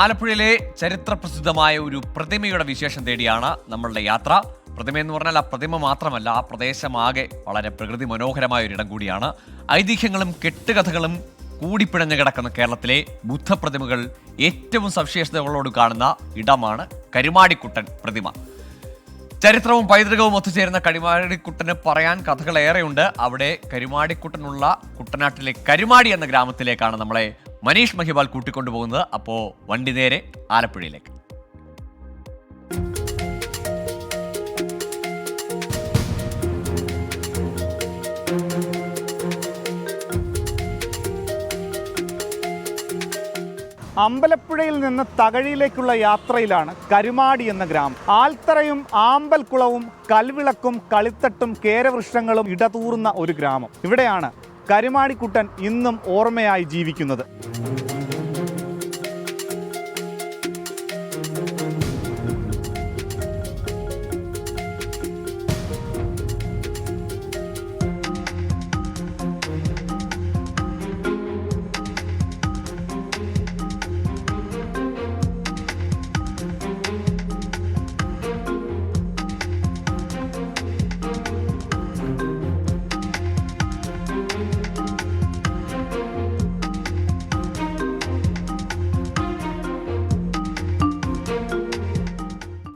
ആലപ്പുഴയിലെ ചരിത്ര പ്രസിദ്ധമായ ഒരു പ്രതിമയുടെ വിശേഷം തേടിയാണ് നമ്മളുടെ യാത്ര. പ്രതിമ എന്ന് പറഞ്ഞാൽ ആ പ്രതിമ മാത്രമല്ല ആ പ്രദേശമാകെ വളരെ പ്രകൃതി മനോഹരമായ ഒരിടം കൂടിയാണ്. ഐതിഹ്യങ്ങളും കെട്ടുകഥകളും കൂടിപ്പിഴഞ്ഞു കിടക്കുന്ന കേരളത്തിലെ ബുദ്ധപ്രതിമകൾ ഏറ്റവും സവിശേഷതകളോട് കാണുന്ന ഇടമാണ് കരുമാടിക്കുട്ടൻ പ്രതിമ. ചരിത്രവും പൈതൃകവും ഒത്തുചേരുന്ന കരുമാടിക്കുട്ടന് പറയാൻ കഥകൾ ഏറെയുണ്ട് അവിടെ കരുമാടിക്കുട്ടനുള്ള കുട്ടനാട്ടിലെ കരുമാടി എന്ന ഗ്രാമത്തിലേക്കാണ് നമ്മളെ മനീഷ് മഹിബാൽ കൂട്ടിക്കൊണ്ടുപോകുന്നത് അപ്പോൾ വണ്ടി നേരെ ആലപ്പുഴയിലേക്ക്. അമ്പലപ്പുഴയിൽ നിന്ന് തകഴിയിലേക്കുള്ള യാത്രയിലാണ് കരുമാടി എന്ന ഗ്രാമം. ആൽത്തറയും ആമ്പൽക്കുളവും കൽവിളക്കും കളിത്തട്ടും കേരവൃക്ഷങ്ങളും ഇടതൂർന്ന ഒരു ഗ്രാമം. ഇവിടെയാണ് കരുമാടിക്കുട്ടൻ ഇന്നും ഓർമ്മയായി ജീവിക്കുന്നത്.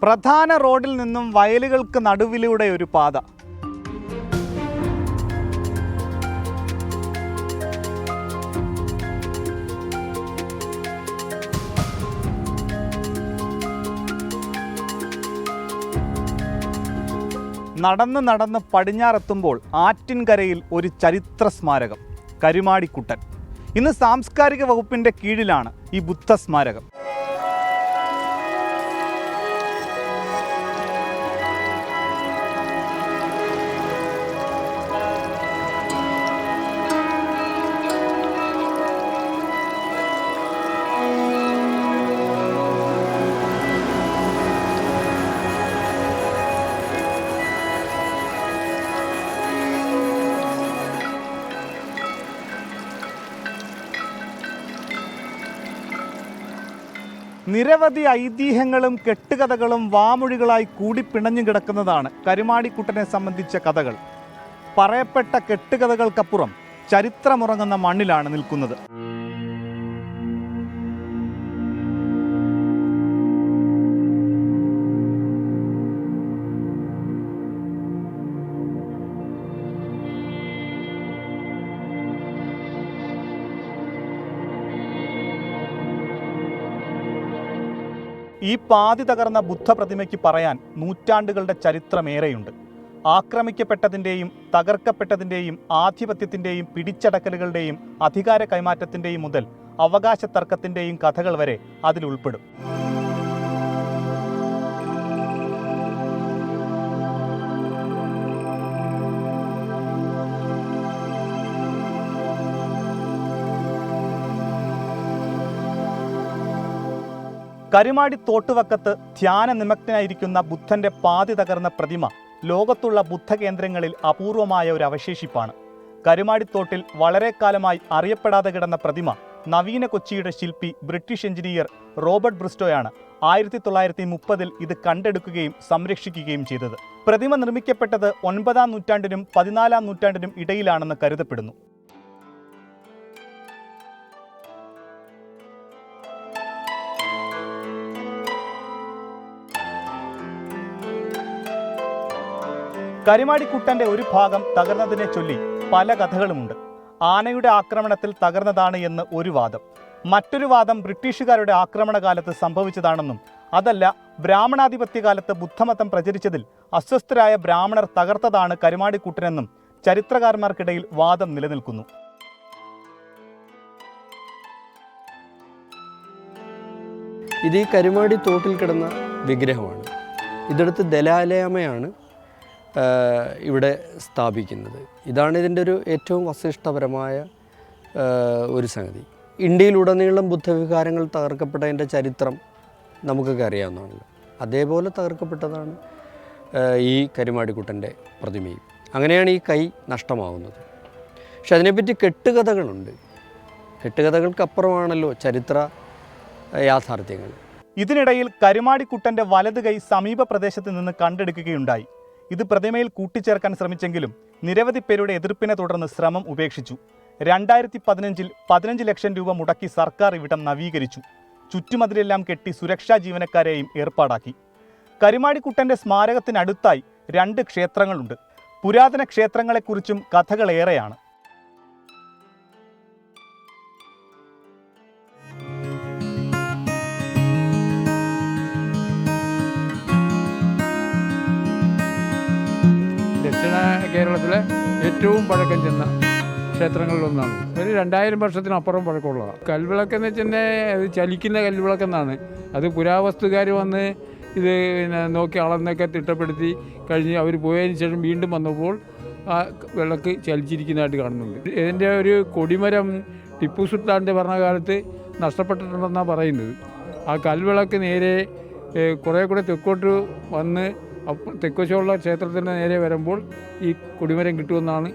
പ്രധാന റോഡിൽ നിന്നും വയലുകൾക്ക് നടുവിലൂടെ ഒരു പാത. നടന്ന് നടന്ന് പടിഞ്ഞാറെത്തുമ്പോൾ ആറ്റിൻകരയിൽ ഒരു ചരിത്ര സ്മാരകം കരുമാടിക്കുട്ടൻ. ഇന്ന് സാംസ്കാരിക വകുപ്പിന്റെ കീഴിലാണ് ഈ ബുദ്ധ സ്മാരകം. നിരവധി ഐതിഹ്യങ്ങളും കെട്ടുകഥകളും വാമൊഴികളായി കൂടി പിണഞ്ഞു കിടക്കുന്നതാണ് കരുമാടിക്കുട്ടനെ സംബന്ധിച്ച കഥകൾ. പറയപ്പെട്ട കെട്ടുകഥകൾക്കപ്പുറം ചരിത്രമുറങ്ങുന്ന മണ്ണിലാണ് നിൽക്കുന്നത്. ഈ പാതി തകർന്ന ബുദ്ധപ്രതിമയ്ക്ക് പറയാൻ നൂറ്റാണ്ടുകളുടെ ചരിത്രമേറെയുണ്ട് ആക്രമിക്കപ്പെട്ടതിന്റെയും തകർക്കപ്പെട്ടതിന്റെയും ആധിപത്യത്തിന്റെയും പിടിച്ചടക്കലുകളുടെയും അധികാര കൈമാറ്റത്തിന്റെയും മുതൽ അവകാശ തർക്കത്തിന്റെയും കഥകൾ വരെ അതിൽ കരുമാടി തോട്ടുവക്കത്ത് ധ്യാന നിമഗ്നായിരിക്കുന്ന ബുദ്ധന്റെ പാതി തകർന്ന പ്രതിമ ലോകത്തുള്ള ബുദ്ധകേന്ദ്രങ്ങളിൽ അപൂർവമായ ഒരു അവശേഷിപ്പാണ്. കരുമാടിത്തോട്ടിൽ വളരെ കാലമായി അറിയപ്പെടാതെ കിടന്ന പ്രതിമ നവീന കൊച്ചിയുടെ ശില്പി ബ്രിട്ടീഷ് എഞ്ചിനീയർ റോബർട്ട് ബ്രിസ്റ്റോയാണ് ആയിരത്തി തൊള്ളായിരത്തി മുപ്പതിൽ ഇത് കണ്ടെടുക്കുകയും സംരക്ഷിക്കുകയും ചെയ്തത്. പ്രതിമ നിർമ്മിക്കപ്പെട്ടത് ഒൻപതാം നൂറ്റാണ്ടിനും പതിനാലാം നൂറ്റാണ്ടിനും ഇടയിലാണെന്ന് കരുതപ്പെടുന്നു. കരിമാടിക്കുട്ടന്റെ ഒരു ഭാഗം തകർന്നതിനെ ചൊല്ലി പല കഥകളുമുണ്ട്. ആനയുടെ ആക്രമണത്തിൽ തകർന്നതാണ് എന്ന് ഒരു വാദം. മറ്റൊരു വാദം ബ്രിട്ടീഷുകാരുടെ ആക്രമണകാലത്ത് സംഭവിച്ചതാണെന്നും അതല്ല ബ്രാഹ്മണാധിപത്യ കാലത്ത് ബുദ്ധമതം പ്രചരിച്ചതിൽ അസ്വസ്ഥരായ ബ്രാഹ്മണർ തകർത്തതാണ് കരുമാടിക്കുട്ടനെന്നും ചരിത്രകാരന്മാർക്കിടയിൽ വാദം നിലനിൽക്കുന്നു. ഇത് ഈ കരുമാടി തോട്ടിൽ കിടന്ന വിഗ്രഹമാണ്. ഇതെടുത്ത് ദലാലയമയാണ് ഇവിടെ സ്ഥാപിക്കുന്നത്. ഇതാണ് ഇതിന്റെ ഒരു ഏറ്റവും വസിഷ്ഠപരമായ ഒരു സംഗതി. ഇന്ത്യയിലുടനീളം ബുദ്ധവികാരങ്ങൾ തകർക്കപ്പെട്ടതിന്റെ ചരിത്രം നമുക്കൊക്കെ അറിയാവുന്നതാണല്ലോ അതേപോലെ തകർക്കപ്പെട്ടതാണ് ഈ കരുമാടിക്കുട്ടന്റെ പ്രതിമയും. അങ്ങനെയാണ് ഈ കൈ നഷ്ടമാകുന്നത് പക്ഷെ അതിനെപ്പറ്റി കെട്ടുകഥകളുണ്ട്. കെട്ടുകഥകൾക്കപ്പുറമാണല്ലോ ചരിത്ര യാഥാർത്ഥ്യങ്ങൾ. ഇതിനിടയിൽ കരുമാടിക്കുട്ടന്റെ വലത് കൈ സമീപ പ്രദേശത്ത് നിന്ന് കണ്ടെടുക്കുകയുണ്ടായി. ഇത് പ്രതിമയിൽ കൂട്ടിച്ചേർക്കാൻ ശ്രമിച്ചെങ്കിലും നിരവധി പേരുടെ എതിർപ്പിനെ തുടർന്ന് ശ്രമം ഉപേക്ഷിച്ചു. രണ്ടായിരത്തി പതിനഞ്ചിൽ പതിനഞ്ച് ലക്ഷം രൂപ മുടക്കി സർക്കാർ ഇവിടം നവീകരിച്ചു. ചുറ്റുമതിലെല്ലാം കെട്ടി സുരക്ഷാ ജീവനക്കാരെയും ഏർപ്പാടാക്കി. കരിമാടിക്കുട്ടന്റെ സ്മാരകത്തിനടുത്തായി രണ്ട് ക്ഷേത്രങ്ങളുണ്ട്. പുരാതന ക്ഷേത്രങ്ങളെക്കുറിച്ചും കഥകളേറെയാണ്. കേരളത്തിലെ ഏറ്റവും പഴക്കം ചെന്ന ക്ഷേത്രങ്ങളിലൊന്നാണ്. ഒരു രണ്ടായിരം വർഷത്തിനപ്പുറം പഴക്കമുള്ളതാണ് കൽവിളക്കെന്ന് വെച്ചിട്ടുണ്ടെങ്കിൽ അത് ചലിക്കുന്ന കൽവിളക്കെന്നാണ്. അത് പുരാവസ്തുകാർ വന്ന് ഇത് പിന്നെ നോക്കി അളന്നൊക്കെ തിട്ടപ്പെടുത്തി കഴിഞ്ഞ് അവർ പോയതിന് ശേഷം വീണ്ടും വന്നപ്പോൾ ആ വിളക്ക് ചലിച്ചിരിക്കുന്നതായിട്ട് കാണുന്നുണ്ട്. ഇതിന്റെ ഒരു കൊടിമരം ടിപ്പു സുൽത്താന്റെ ഭരണകാലത്ത് നഷ്ടപ്പെട്ടിട്ടുണ്ടെന്നാണ് പറയുന്നത്. ആ കൽവിളക്ക് നേരെ കുറേ കൂടെ തെക്കോട്ട് വന്ന് അപ്പ തെക്കുവശമുള്ള ക്ഷേത്രത്തിന്റെ നേരെ വരുമ്പോൾ ഈ കൊടിമരം കിട്ടുമെന്നാണ്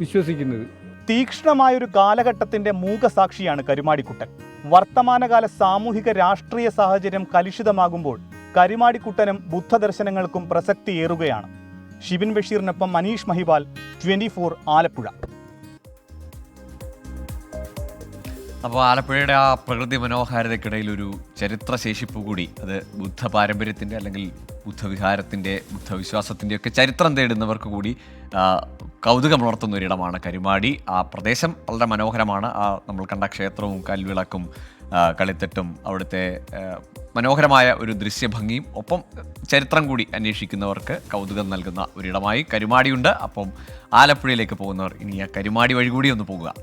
വിശ്വസിക്കുന്നത്. തീക്ഷ്ണമായൊരു കാലഘട്ടത്തിന്റെ മൂകസാക്ഷിയാണ് കരുമാടിക്കുട്ടൻ. വർത്തമാനകാല സാമൂഹിക രാഷ്ട്രീയ സാഹചര്യം കലുഷിതമാകുമ്പോൾ കരുമാടിക്കുട്ടനും ബുദ്ധദർശനങ്ങൾക്കും പ്രസക്തിയേറുകയാണ്. ഷിബിൻ ബഷീറിനൊപ്പം മനീഷ് മഹിവാൽ ട്വന്റി ആലപ്പുഴ. അപ്പോൾ ആലപ്പുഴയുടെ ആ പ്രകൃതി മനോഹാരിതയ്ക്കിടയിൽ ഒരു ചരിത്ര ശേഷിപ്പ് കൂടി അത് ബുദ്ധ പാരമ്പര്യത്തിന്റെ അല്ലെങ്കിൽ ബുദ്ധവിഹാരത്തിന്റെ ബുദ്ധവിശ്വാസത്തിന്റെ ഒക്കെ ചരിത്രം തേടുന്നവർക്ക് കൂടി കൗതുകം കൗതുകമുണർത്തുന്ന ഒരിടമാണ് കരുമാടി. ആ പ്രദേശം വളരെ മനോഹരമാണ്. ആ നമ്മൾ കണ്ട ക്ഷേത്രവും കൽവിളക്കും കളിത്തട്ടും അവിടുത്തെ മനോഹരമായ ഒരു ദൃശ്യഭംഗിയും ഒപ്പം ചരിത്രം കൂടി അന്വേഷിക്കുന്നവർക്ക് കൗതുകം നൽകുന്ന ഒരിടമായി കരുമാടിയുണ്ട്. അപ്പം ആലപ്പുഴയിലേക്ക് പോകുന്നവർ ഇനി ആ കരുമാടി വഴി കൂടി ഒന്ന് പോകുക.